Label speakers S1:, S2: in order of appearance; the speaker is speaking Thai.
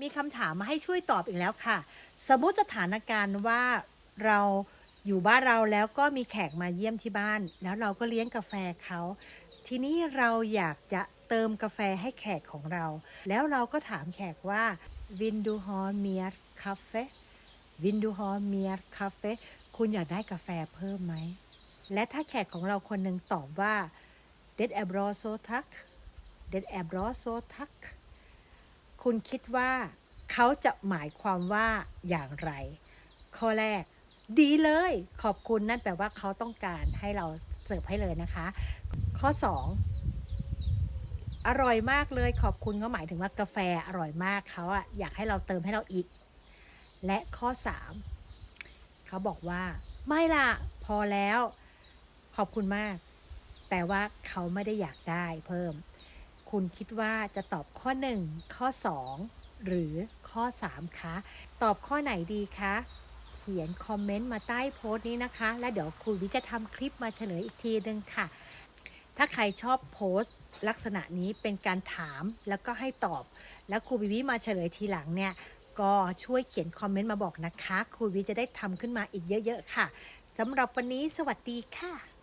S1: มีคำถามมาให้ช่วยตอบอีกแล้วค่ะ สมมติสถานการณ์ว่าเราอยู่บ้านเราแล้วก็มีแขกมาเยี่ยมที่บ้าน แล้วเราก็เลี้ยงกาแฟเขา ทีนี้เราอยากจะเติมกาแฟให้แขกของเรา แล้วเราก็ถามแขกว่าวินดูฮอร์เมียร์คาเฟ่วินดูฮอร์เมียร์คาเฟ่คุณอยากได้กาแฟเพิ่มไหม และถ้าแขกของเราคนหนึ่งตอบว่าเดดแอบรอโซทักเดดแอบรอโซทัก คุณคิดว่าเขาจะหมายความว่าอย่างไร ข้อแรก ดีเลย ขอบคุณนั่นแปลว่าเขาต้องการให้เราเสิร์ฟให้เลยนะคะ ข้อ 2 อร่อยมากเลย ขอบคุณก็หมายถึงว่ากาแฟอร่อยมากเขาอะอยากให้เราเติมให้เราอีก และข้อ 3เขาบอกว่า ไม่ล่ะ พอแล้ว ขอบคุณมาก แปลว่าเขาไม่ได้อยากได้เพิ่ม คุณคิดว่าจะตอบข้อ 1 ข้อ 2 หรือข้อ 3 คะ ตอบข้อไหนดีคะ เขียนคอมเมนต์มาใต้โพสต์นี้นะคะ แล้วเดี๋ยวครูวิจะทำคลิปมาเฉลยอีกทีนึงค่ะ ถ้าใครชอบโพสต์ลักษณะนี้เป็นการถามแล้วก็ให้ตอบ แล้วครูวิวิมาเฉลยทีหลังเนี่ย ก็ช่วยเขียนคอมเมนต์มาบอกนะคะ ครูวิจะได้ทำขึ้นมาอีกเยอะ ๆ ค่ะสำหรับวันนี้สวัสดีค่ะ